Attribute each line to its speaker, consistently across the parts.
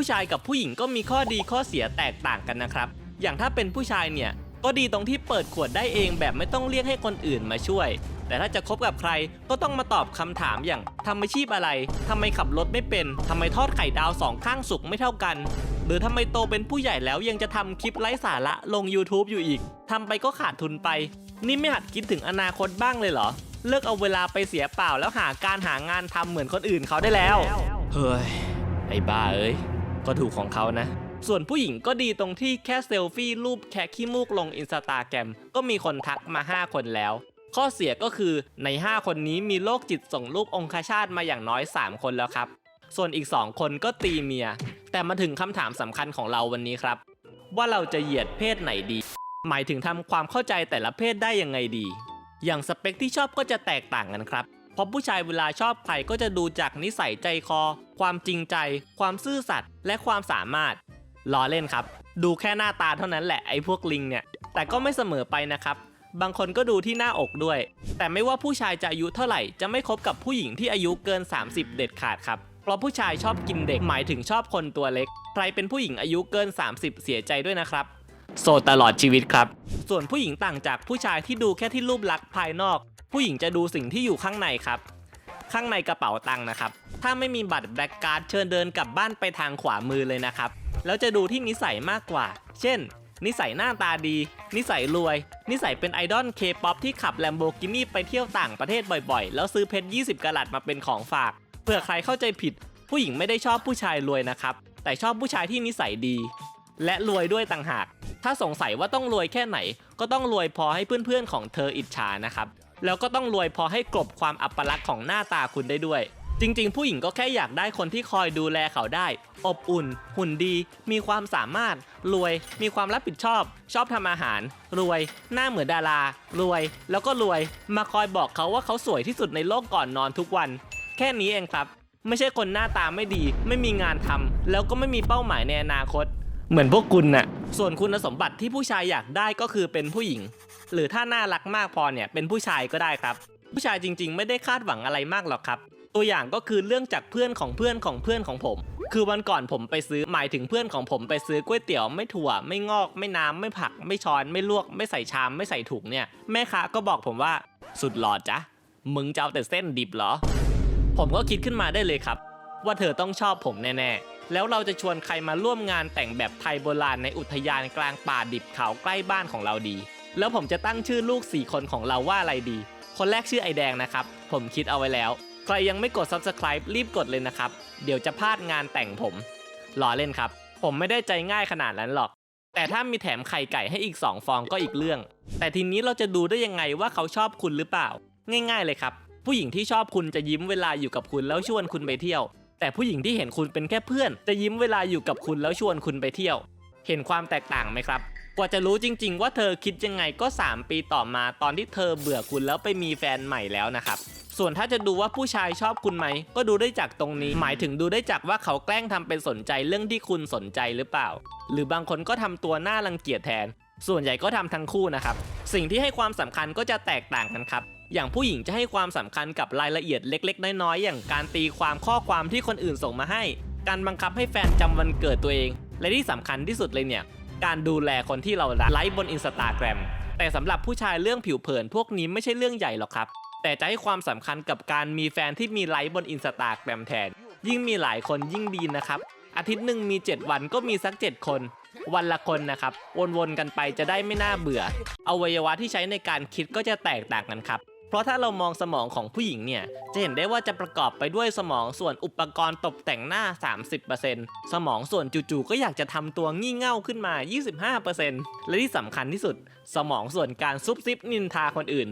Speaker 1: ผู้ชายกับผู้หญิงก็มีข้อดีข้อเสียแตกต่างกันนะครับ อย่างถ้าเป็นผู้ชายเนี่ย ก็ดีตรงที่เปิดขวดได้เองแบบไม่ต้องเรียกให้คนอื่นมาช่วย แต่ถ้าจะคบกับใครก็ต้องมาตอบคำถามอย่างทำอาชีพอะไรทำไมขับรถไม่เป็นทำไมทอดไข่ดาวสองข้างสุกไม่เท่ากัน หรือทำไมโตเป็นผู้ใหญ่แล้วยังจะทำคลิปไร้สาระลง YouTube อยู่อีกทำไปก็ขาดทุนไป นี่ไม่หัดคิดถึงอนาคตบ้างเลยเหรอ เลิกเอาเวลาไปเสียเปล่าแล้วหาการหางานทำเหมือนคนอื่นเขาได้แล้ว เฮ้ย ไอ้บ้าเอ้ย ก็ถูกของเขานะ ส่วนผู้หญิงก็ดีตรงที่แค่เซลฟี่รูปแค่ขี้มูกลงอินสตาแกรมก็มีคนทักมา 5 คนแล้ว ข้อเสียก็คือใน 5 คนนี้มีโรคจิตส่งรูปองคชาตมาอย่างน้อย 3 คนแล้วครับ ส่วนอีก 2 คนก็ตีเมีย แต่มาถึงคำถามสำคัญของเราวันนี้ครับ ว่าเราจะเหยียดเพศไหนดี หมายถึงทำความเข้าใจแต่ละเพศได้ยังไงดี อย่างสเปคที่ชอบก็จะแตกต่างกันครับเพราะผู้ชายเวลาชอบใครก็จะดูจากนิสัยใจคอ ความจริงใจ ความซื่อสัตย์และความสามารถล้อเล่นครับ ดูแค่หน้าตาเท่านั้นแหละไอ้พวกลิงเนี่ย แต่ก็ไม่เสมอไปนะครับ บางคนก็ดูที่หน้าอกด้วย แต่ไม่ว่าผู้ชายจะอายุเท่าไหร่ จะไม่คบกับผู้หญิงที่อายุเกิน 30 เด็ดขาดครับ เพราะผู้ชายชอบกินเด็กหมายถึงชอบคนตัวเล็ก ใครเป็นผู้หญิงอายุเกิน 30 เสียใจด้วยนะครับ โสดตลอดชีวิตครับ ส่วนผู้หญิงต่างจากผู้ชายที่ดูแค่ที่รูปลักษณ์ภายนอก ผู้หญิงจะดูสิ่งที่อยู่ข้างในครับ ข้างในกระเป๋าตังค์นะครับ ถ้าไม่มีบัตรแบล็กการ์ดเชิญเดินกลับบ้านไปทางขวามือเลยนะครับ แล้วจะดูที่นิสัยมากกว่า เช่น นิสัยหน้าตาดี นิสัยรวย นิสัยเป็นไอดอลเคป๊อปที่ขับแลมโบกินี่ไปเที่ยวต่างประเทศบ่อยๆ แล้วซื้อเพชร 20กะรัตมาเป็นของฝากเพื่อใครเข้าใจผิด ผู้หญิงไม่ได้ชอบผู้ชายรวยนะครับ แต่ชอบผู้ชายที่นิสัยดี และรวยด้วยต่างหาก ถ้าสงสัยว่าต้องรวยแค่ไหน ก็ต้องรวยพอให้เพื่อนๆของเธออิจฉานะครับ แล้วก็ต้องรวยพอให้กลบความอัปลักษณ์ของหน้าตาคุณได้ด้วย จริง ๆ ผู้หญิงก็แค่อยากได้คนที่คอยดูแลเขาได้ อบอุ่น หุ่นดี มีความสามารถ รวย มีความรับผิดชอบ ชอบทำอาหาร รวย หน้าเหมือนดารารวย แล้วก็รวย มาคอยบอกเขาว่าเขาสวยที่สุดในโลกก่อนนอนทุกวัน แค่นี้เองครับ ไม่ใช่คนหน้าตาไม่ดี ไม่มีงานทำแล้วก็ไม่มีเป้าหมายในอนาคต เหมือนพวกคุณน่ะส่วนคุณสมบัติที่ผู้ชายอยากได้ก็คือเป็นผู้หญิง หรือถ้าน่ารักมากพอเนี่ยเป็นผู้ชายก็ได้ครับ ผู้ชายจริง ๆ ไม่ได้คาดหวังอะไรมากหรอกครับ ตัวอย่างก็คือเรื่องจากเพื่อนของเพื่อนของเพื่อนของผม คือวันก่อนผมไปซื้อหมายถึงเพื่อนของผมไปซื้อก๋วยเตี๋ยวไม่ถั่ว ไม่งอก ไม่น้ำไม่ผัก ไม่ช้อน ไม่ลวก ไม่ใส่ชาม ไม่ใส่ถุงเนี่ยแม่ค้าก็บอกผมว่า สุดหล่อจ๊ะมึงจะเอาแต่เส้นดิบเหรอ ผมก็คิดขึ้นมาได้เลยครับ ว่าเธอต้องชอบผมแน่ๆ แล้วเราจะชวนใครมาร่วมงานแต่งแบบไทยโบราณในอุทยานกลางป่าดิบเขาใกล้บ้านของเราดี แล้วผมจะตั้งชื่อลูก 4 คนของเราว่าอะไรดี คนแรกชื่อไอแดงนะครับ ผมคิดเอาไว้แล้ว ใครยังไม่กด subscribe รีบกดเลยนะครับ เดี๋ยวจะพลาดงานแต่งผมล้อเล่นครับ ผมไม่ได้ใจง่ายขนาดนั้นหรอก แต่ถ้ามีแถมไข่ไก่ให้อีก 2 ฟองก็อีกเรื่อง แต่ทีนี้เราจะดูได้ยังไงว่าเขาชอบคุณหรือเปล่า ง่าย ๆเลยครับ ผู้หญิงที่ชอบคุณจะยิ้มเวลาอยู่กับคุณแล้วชวนคุณไปเที่ยว แต่ผู้หญิงที่เห็นคุณเป็นแค่เพื่อน จะยิ้มเวลาอยู่กับคุณแล้วชวนคุณไปเที่ยว เห็นความแตกต่างไหมครับ ว่าจะรู้จริง ๆ ว่าเธอคิดยังไงก็ 3 ปีต่อมาตอนที่เธอเบื่อคุณแล้วไปมีแฟนใหม่แล้วนะครับส่วนถ้าจะดูว่าผู้ชายชอบคุณไหม ก็ดูได้จากตรงนี้ หมายถึงดูได้จากว่าเขาแกล้งทำเป็นสนใจเรื่องที่คุณสนใจหรือเปล่า หรือบางคนก็ทำตัวหน่ารังเกียจแทน ส่วนใหญ่ก็ทำทั้งคู่นะครับ สิ่งที่ให้ความสำคัญก็จะแตกต่างกันครับ อย่างผู้หญิงจะให้ความสำคัญกับรายละเอียดเล็ก ๆ น้อยๆ อย่างการตีความข้อความที่คนอื่นส่งมาให้ การบังคับให้แฟนจำวันเกิดตัวเอง และที่สำคัญที่สุดเลยเนี่ย การดูแลคนที่เรารักไลฟ์บนอินสตาแกรมแต่สำหรับผู้ชายเรื่องผิวเผินพวกนี้ไม่ใช่เรื่องใหญ่หรอกครับ แต่จะให้ความสำคัญกับการมีแฟนที่มีไลฟ์บนอินสตาแกรมแทน ยิ่งมีหลายคนยิ่งดีนะครับ อาทิตย์หนึ่งมี 7 วันก็มีสัก 7 คน วันละคนนะครับ วนๆกันไปจะได้ไม่น่าเบื่อ อวัยวะที่ใช้ในการคิดก็จะแตกต่างกันครับ เพราะถ้าเรามองสมองของผู้หญิงเนี่ยจะเห็นได้ว่าจะประกอบไปด้วยสมองส่วนอุปกรณ์ตกแต่งหน้า 30%สมองส่วนจู่ๆก็อยากจะทำตัวงี่เง่าขึ้นมา 25%และที่สำคัญที่สุด สมองส่วนการซุบซิบนินทาคนอื่น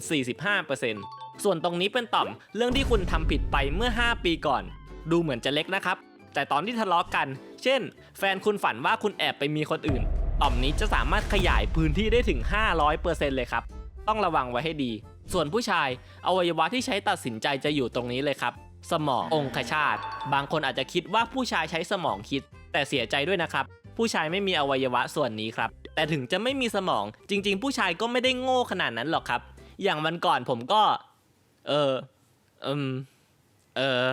Speaker 1: 45%ส่วนตรงนี้เป็นต่อมเรื่องที่คุณทำผิดไปเมื่อ 5 ปีก่อน ดูเหมือนจะเล็กนะครับ แต่ตอนที่ทะเลาะกัน เช่น แฟนคุณฝันว่าคุณแอบไปมีคนอื่นต่อมนี้จะสามารถขยายพื้นที่ได้ถึง 500%เลยครับ ต้องระวังไว้ให้ดี ส่วนผู้ชายอวัยวะที่ใช้ตัดสินใจจะอยู่ตรงนี้เลยครับ สมององคชาต บางคนอาจจะคิดว่าผู้ชายใช้สมองคิด แต่เสียใจด้วยนะครับ ผู้ชายไม่มีอวัยวะส่วนนี้ครับ แต่ถึงจะไม่มีสมอง จริง ๆ ผู้ชายก็ไม่ได้โง่ขนาดนั้นหรอกครับ อย่างวันก่อนผมก็ เอออืมเออ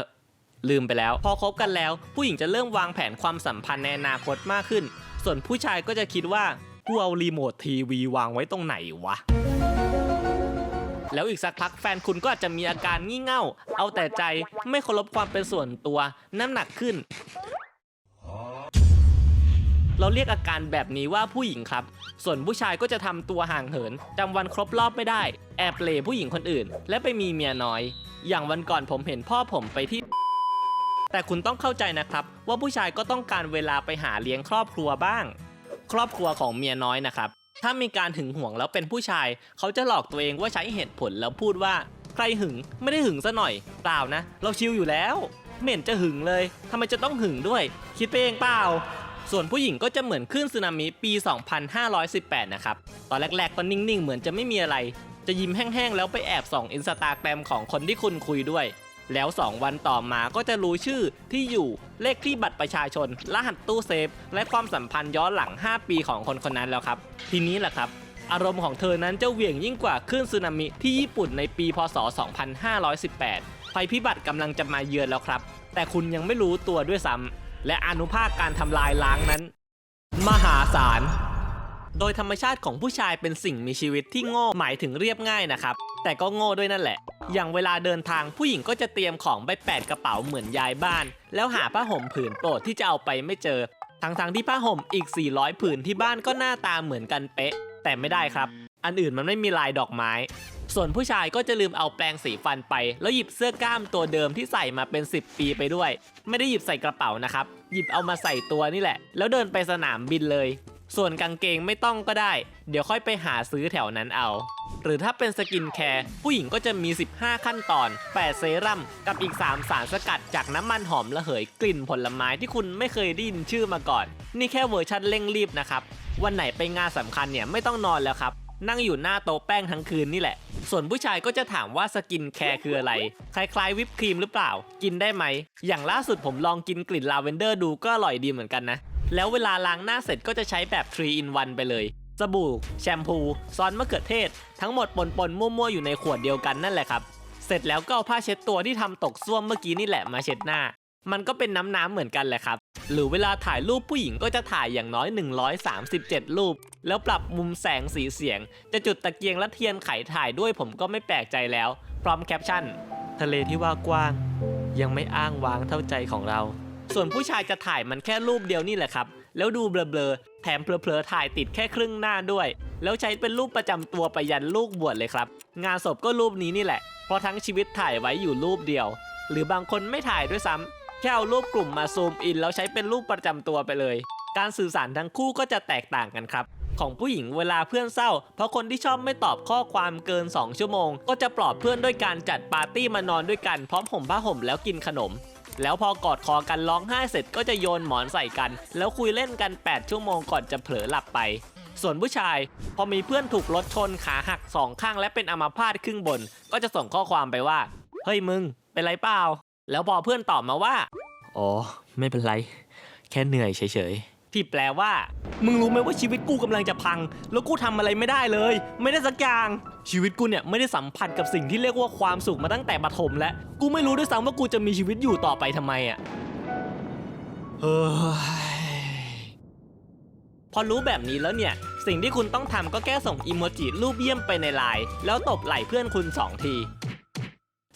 Speaker 1: ลืมไปแล้ว พอคบกันแล้ว ผู้หญิงจะเริ่มวางแผนความสัมพันธ์ในอนาคตมากขึ้น ส่วนผู้ชายก็จะคิดว่ากูเอารีโมททีวีวางไว้ตรงไหนวะ แล้วอีกสักพักแฟนคุณก็อาจจะมีอาการงี่เง่า เอาแต่ใจไม่เคารพความเป็นส่วนตัว น้ำหนักขึ้น เราเรียกอาการแบบนี้ว่าผู้หญิงครับ ส่วนผู้ชายก็จะทำตัวห่างเหินจำวันครบรอบไม่ได้ แอบเหลผู้หญิงคนอื่น และไปมีเมียน้อย อย่างวันก่อนผมเห็นพ่อผมไปที่แต่คุณต้องเข้าใจนะครับ ว่าผู้ชายก็ต้องการเวลาไปหาเลี้ยงครอบครัวบ้าง ครอบครัวของเมียน้อยนะครับ ถ้ามีการหึงหวงแล้วเป็นผู้ชาย เขาจะหลอกตัวเองว่าใช้เหตุผลแล้วพูดว่า ใครหึงไม่ได้หึงซะหน่อยเปล่านะ เราชิลอยู่แล้วเหม็นจะหึงเลยทำไมจะต้องหึงด้วย คิดไปเองเปล่า ส่วนผู้หญิงก็จะเหมือนคลื่นสึนามิปี 2518 นะครับ ตอนแรกๆก็นิ่งๆ เหมือนจะไม่มีอะไร จะยิ้มแห้งๆ แล้วไปแอบส่องอินสตาแกรมของคนที่คุณคุยด้วย แล้ว 2 วันต่อมาก็จะรู้ชื่อที่อยู่เลขที่บัตรประชาชน รหัสตู้เซฟ และความสัมพันธ์ย้อนหลัง 5 ปีของคนคนนั้นแล้วครับ ทีนี้แหละครับ อารมณ์ของเธอนั้นจะเหวี่ยงยิ่งกว่าคลื่นสึนามิที่ญี่ปุ่นในปีพศ 2518 ภัยพิบัติกำลังจะมาเยือนแล้วครับ แต่คุณยังไม่รู้ตัวด้วยซ้ำและอนุภาคการทำลายล้างนั้น มหาศาลโดยธรรมชาติของผู้ชายเป็นสิ่งมีชีวิตที่โง่หมายถึงเรียบง่ายนะครับ แต่ก็โง่ด้วยนั่นแหละ อย่างเวลาเดินทางผู้หญิงก็จะเตรียมของไปแปดกระเป๋าเหมือนยายบ้าน แล้วหาผ้าห่มผืนโปรดที่จะเอาไปไม่เจอ ทั้งๆที่ผ้าห่มอีก 400 ผืนที่บ้านก็หน้าตาเหมือนกันเป๊ะ แต่ไม่ได้ครับ อันอื่นมันไม่มีลายดอกไม้ ส่วนผู้ชายก็จะลืมเอาแปรงสีฟันไป แล้วหยิบเสื้อกล้ามตัวเดิมที่ใส่มาเป็น 10 ปีไปด้วย ไม่ได้หยิบใส่กระเป๋านะครับหยิบเอามาใส่ตัวนี่แหละ แล้วเดินไปสนามบินเลย ส่วนกางเกงไม่ต้องก็ได้ เดี๋ยวค่อยไปหาซื้อแถวนั้นเอา หรือถ้าเป็นสกินแคร์ผู้หญิงก็จะมี 15 ขั้นตอน 8 เซรั่มกับอีก 3 สารสกัดจากน้ำมันหอมระเหยกลิ่นผลไม้ที่คุณไม่เคยได้ยินชื่อมาก่อน นี่แค่เวอร์ชันเร่งรีบนะครับ วันไหนไปงานสำคัญเนี่ยไม่ต้องนอนแล้วครับ นั่งอยู่หน้าโต๊ะแป้งทั้งคืนนี่แหละ ส่วนผู้ชายก็จะถามว่าสกินแคร์คืออะไร คล้ายๆ วิปครีมหรือเปล่า กินได้ไหม อย่างล่าสุดผมลองกินกลิ่นลาเวนเดอร์ดูก็อร่อยดีเหมือนกันนะ แล้วเวลาล้างหน้าเสร็จก็จะใช้แบบ 3 in 1 ไปเลย สบู่ แชมพู ซอสมะเขือเทศ ทั้งหมดปนๆมั่วๆ อยู่ในขวดเดียวกันนั่นแหละครับ เสร็จแล้วก็เอาผ้าเช็ดตัวที่ทำตกส้วมเมื่อกี้นี่แหละมาเช็ดหน้า มันก็เป็นน้ำๆเหมือนกันแหละครับ หรือเวลาถ่ายรูปผู้หญิงก็จะถ่ายอย่างน้อย 137 รูป แล้วปรับมุมแสงสีเสียง จะจุดตะเกียงและเทียนไขถ่ายด้วยผมก็ไม่แปลกใจแล้ว พร้อมแคปชั่น ทะเลที่ว่ากว้าง ยังไม่อ้างว้างเท่าใจของเรา ส่วนผู้ชายจะถ่ายมันแค่รูปเดียวนี่แหละครับ แล้วดูเบลอๆแถมเผลอๆถ่ายติดแค่ครึ่งหน้าด้วย แล้วใช้เป็นรูปประจำตัวไปยันลูกบวชเลยครับ งานศพก็รูปนี้นี่แหละ เพราะทั้งชีวิตถ่ายไว้อยู่รูปเดียว หรือบางคนไม่ถ่ายด้วยซ้ำแค่เอารูปกลุ่มมาซูมอิน แล้วใช้เป็นรูปประจำตัวไปเลย การสื่อสารทั้งคู่ก็จะแตกต่างกันครับของผู้หญิงเวลาเพื่อนเศร้า เพราะคนที่ชอบไม่ตอบข้อความเกิน 2 ชั่วโมง ก็จะปลอบเพื่อนด้วยการจัดปาร์ตี้มานอนด้วยกันพร้อมห่มผ้าห่มแล้วกินขนม แล้วพอกอดคอกันร้องไห้เสร็จก็จะโยนหมอนใส่กัน แล้วคุยเล่นกัน 8 ชั่วโมงก่อนจะเผลอหลับไป ส่วนผู้ชาย พอมีเพื่อนถูกรถชนขาหักสองข้างและเป็นอัมาพาตครึ่งบน ก็จะส่งข้อความไปว่า เฮ้ยมึง เป็นไรเปล่า แล้วพอเพื่อนตอบมาว่า อ๋อ ไม่เป็นไร แค่เหนื่อยเฉยๆ ที่แปลว่า มึงรู้ไหมว่าชีวิตกูกำลังจะพัง แล้วกูทำอะไรไม่ได้เลย ไม่ได้สักอย่าง ชีวิตกูเนี่ยไม่ได้สัมผัสกับสิ่งที่เรียกว่าความสุขมาตั้งแต่ประถมแล้วกูไม่รู้ด้วยซ้ำว่ากูจะมีชีวิตอยู่ต่อไปทำไมอะเฮ้ยพอรู้แบบนี้แล้วเนี่ย สิ่งที่คุณต้องทำก็แค่ส่งอีโมจิรูปเยี่ยมไปในไลน์แล้วตบไหล่เพื่อนคุณสองที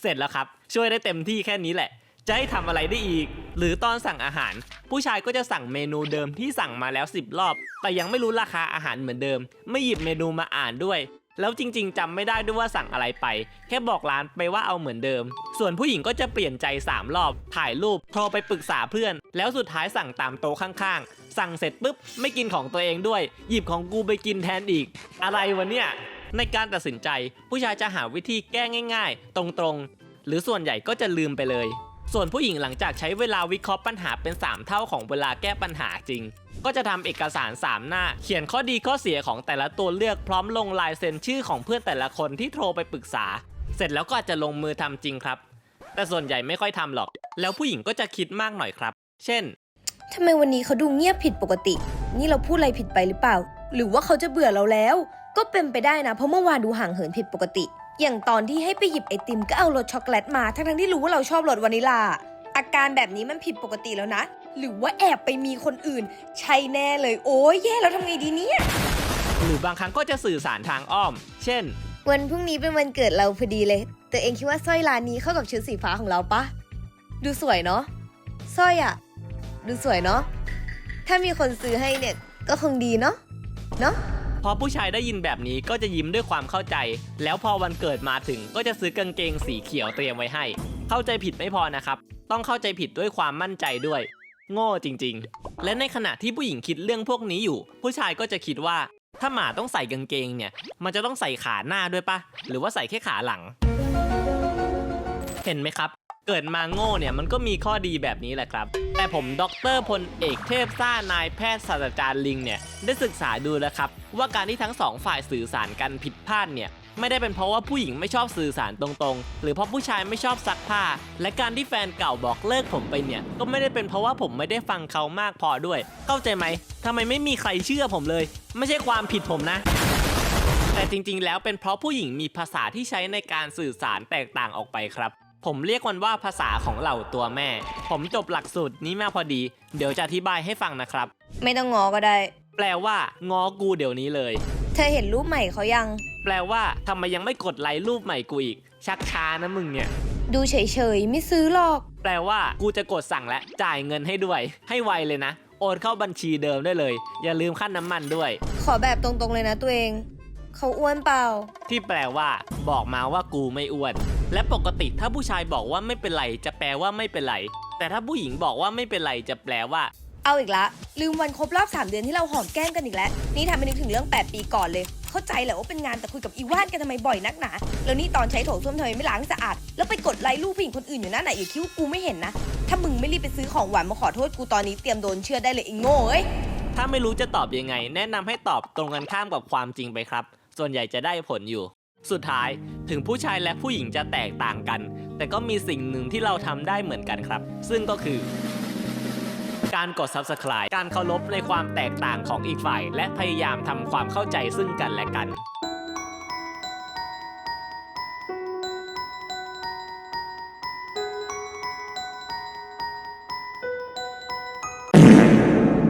Speaker 1: เสร็จแล้วครับ ช่วยได้เต็มที่แค่นี้แหละ จะให้ทำอะไรได้อีก หรือตอนสั่งอาหาร ผู้ชายก็จะสั่งเมนูเดิมที่สั่งมาแล้ว 10 รอบ แต่ยังไม่รู้ราคาอาหารเหมือนเดิม ไม่หยิบเมนูมาอ่านด้วย แล้วจริง ๆจำไม่ได้ด้วยว่าสั่งอะไรไป แค่บอกร้านไปว่าเอาเหมือนเดิม ส่วนผู้หญิงก็จะเปลี่ยนใจ 3 รอบ ถ่ายรูปโทรไปปรึกษาเพื่อน แล้วสุดท้ายสั่งตามโต๊ะข้างๆ สั่งเสร็จปุ๊บไม่กินของตัวเองด้วย หยิบของกูไปกินแทนอีก อะไรวะเนี่ยในการตัดสินใจ ผู้ชายจะหาวิธีแก้ง่าย ๆ ตรงๆ หรือส่วนใหญ่ก็จะลืมไปเลย ส่วนผู้หญิงหลังจากใช้เวลาวิเคราะห์ปัญหาเป็น 3 เท่าของเวลาแก้ปัญหาจริง ก็จะทำเอกสาร 3 หน้า เขียนข้อดีข้อเสียของแต่ละตัวเลือกพร้อมลงลายเซ็นชื่อของเพื่อนแต่ละคนที่โทรไปปรึกษา เสร็จแล้วก็อาจจะลงมือทำจริงครับ แต่ส่วนใหญ่ไม่ค่อยทำหรอก แล้วผู้หญิงก็จะคิดมากหน่อยครับ เช่น
Speaker 2: ทำไมวันนี้เขาดูเงียบผิดปกติ นี่เราพูดอะไรผิดไปหรือเปล่า หรือว่าเขาจะเบื่อเราแล้ว ก็เป็นไปได้นะ เพราะเมื่อวานดูห่างเหินผิดปกติ อย่างตอนที่ให้ไปหยิบไอติมก็เอารสช็อกโกแลตมา ทั้งๆที่รู้ว่าเราชอบรสวานิลา อาการแบบนี้มันผิดปกติแล้วนะ หรือว่าแอบไปมีคนอื่น ใช่แน่เลย โอ้ยแย่แล้วทำไงดีเนี่ย
Speaker 1: หรือบางครั้งก็จะสื่อสารทางอ้อม เช่น
Speaker 2: วันพรุ่งนี้เป็นวันเกิดเราพอดีเลยแต่เองคิดว่าสร้อยร้านนี้เข้ากับชุดสีฟ้าของเราปะ ดูสวยเนาะ สร้อยอะดูสวยเนาะ ถ้ามีคนซื้อให้เนี่ยก็คงดีเนาะ เนาะ
Speaker 1: พอผู้ชายได้ยินแบบนี้ก็จะยิ้มด้วยความเข้าใจ แล้วพอวันเกิดมาถึงก็จะซื้อกางเกงสีเขียวเตรียมไว้ให้ เข้าใจผิดไม่พอนะครับ ต้องเข้าใจผิดด้วยความมั่นใจด้วย โง่จริง ๆ และในขณะที่ผู้หญิงคิดเรื่องพวกนี้อยู่ ผู้ชายก็จะคิดว่า ถ้าหมาต้องใส่กางเกงเนี่ย มันจะต้องใส่ขาหน้าด้วยปะหรือว่าใส่แค่ขาหลัง เห็นไหมครับ เกิดมาโง่เนี่ยมันก็มีข้อดีแบบนี้แหละครับ แต่ผมดรพลเอกเทพซ่านายแพทย์ศาสตราจารย์ลิงเนี่ยได้ศึกษาดูแล้วครับ ว่าการที่ทั้งสองฝ่ายสื่อสารกันผิดพลาดเนี่ย ไม่ได้เป็นเพราะว่าผู้หญิงไม่ชอบสื่อสารตรงๆ หรือเพราะผู้ชายไม่ชอบซักผ้า และการที่แฟนเก่าบอกเลิกผมไปเนี่ย ก็ไม่ได้เป็นเพราะว่าผมไม่ได้ฟังเขามากพอด้วย เข้าใจไหมทำไมไม่มีใครเชื่อผมเลย ไม่ใช่ความผิดผมนะแต่จริงๆ แล้วเป็นเพราะผู้หญิงมีภาษาที่ใช้ในการสื่อสารแตกต่างออกไปครับ ผมเรียกมันว่าภาษาของเหล่าตัวแม่ ผมจบหลักสูตรนี้มาพอดี เดี๋ยวจะอธิบายให้ฟังนะครับ
Speaker 2: ไม่ต้องงอก็ได้
Speaker 1: แปลว่าง้อกูเดี๋ยวนี้เลย
Speaker 2: เธอเห็นรูปใหม่เขายัง
Speaker 1: แปลว่าทำไมยังไม่กดไลค์รูปใหม่กูอีก ชักช้านะมึงเนี่ย
Speaker 2: ดูเฉยๆ ไม่ซื้อหรอก
Speaker 1: แปลว่ากูจะกดสั่งและจ่ายเงินให้ด้วย ให้ไวเลยนะ โอนเข้าบัญชีเดิมได้เลย อย่าลืมค่าน้ำมันด้วย
Speaker 2: ขอแบบตรงๆเลยนะตัวเอง เขาอ้วนเปล่า
Speaker 1: ที่แปลว่า บอกมาว่ากูไม่อ้วน และปกติถ้าผู้ชายบอกว่าไม่เป็นไร จะแปลว่าไม่เป็นไร แต่ถ้าผู้หญิงบอกว่าไม่เป็นไรจะแปลว่า
Speaker 2: เอาอีกละลืมวันครบรอบ 3 เดือนที่เราหอมแก้มกันอีกแล้ว นี่ทำให้นึกถึงเรื่อง 8 ปีก่อนเลย เข้าใจแหละว่าเป็นงานแต่คุยกับอีว่านกันทำไมบ่อยนักหนา แล้วนี่ตอนใช้โถส้วมทำไมไม่ล้างสะอาด แล้วไปกดไลค์รูปผู้หญิงคนอื่นอยู่นั่นไหนอย่าคิดว่ากูไม่เห็นนะ ถ้ามึงไม่รีบไปซื้อของหวานมาขอโทษกูตอนนี้เตรียมโดนเชื่อได้เลยไอ้โง่เอ้ย
Speaker 1: ถ้าไม่รู้จะตอบยังไง แนะนำให้ตอบตรงกันข้ามกับความจริงไปครับ ส่วนใหญ่จะได้ผลอยู่ สุดท้ายถึงผู้ชายและผู้หญิงจะแตกต่างกัน แต่ก็มีสิ่งหนึ่งที่เราทำได้เหมือนกันครับ ซึ่งก็คือ การกดซับสไคร b e การเคารพในความแตกต่างของอีกฝ่าย และพยายามทำความเข้าใจซึ่งกันและกัน